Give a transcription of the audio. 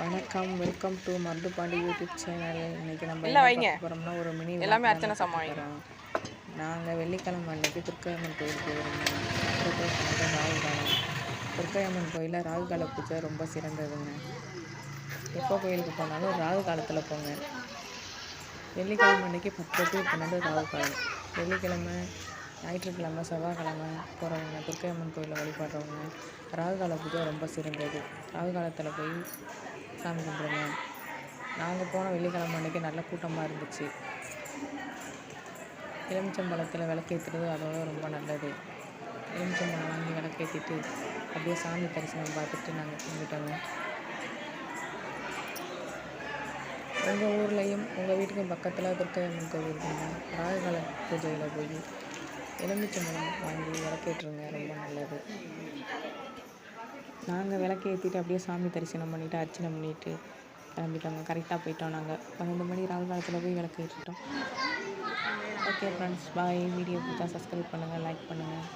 வணக்கம் welcome to Marudhupandi YouTube channel இன்னைக்கு நம்ம இல்ல வைங்க. பார்க்க போறோம்னா ஒரு மினி எல்லாமே அர்ச்சனை வைங்க. நாங்கள் வெள்ளிக்கிழமை அன்னைக்கு துர்க்கையம்மன் கோயில் போயிருந்தோம். ராகுகாலம் துர்க்கையம்மன் கோயிலில் ராகுகால பூஜை ரொம்ப சிறந்ததுங்க. எப்போ கோயிலுக்கு போனாலும் ராகு காலத்தில் போங்க. வெள்ளிக்கிழமை அன்னைக்கு பத்து பண்ணது ராகு காலம். வெள்ளிக்கிழமை ஞாயிற்றுக்கிழமை செவ்வாய்க்கிழமை போகிறவங்க துர்க்கையம்மன் கோயிலில் வழிபடுறவங்க ராகு கால பூஜை ரொம்ப சிறந்தது. ராகு காலத்தில் போய் சாமி கும்பிடுங்க. நாங்கள் போன வெள்ளிக்கிழமை அன்னைக்கு நல்ல கூட்டமாக இருந்துச்சு. எலுமிச்சம்பழத்தில் விளக்கேற்றுறது அதோட ரொம்ப நல்லது. எலுமிச்சம்பழம் வாங்கி விளக்கேற்றிட்டு அப்படியே சாமி தரிசனம் பார்த்துட்டு நாங்கள் கும்பிட்டோங்க. உங்கள் ஊர்லேயும் உங்கள் வீட்டுக்கும் பக்கத்தில் துர்க்கையம்மன் கோவில் இருக்குங்க. ராகுகால பூஜையில் போய் எலுமிச்சம்பழம் வாங்கி விளக்கேற்றுங்க ரொம்ப நல்லது. நாங்கள் விளக்கேற்றிட்டு அப்படியே சாமி தரிசனம் பண்ணிவிட்டு அர்ச்சனை பண்ணிவிட்டு கிளம்பிட்டோங்க. கரெக்டாக போயிட்டோம் நாங்கள் பன்னெண்டு மணி ராகு காலத்தில் போய் விளக்கேற்றிட்டோம் ஓகே ஃப்ரெண்ட்ஸ் பாய் வீடியோ பிடிச்சா சப்ஸ்கிரைப் பண்ணுங்கள் லைக் பண்ணுங்கள்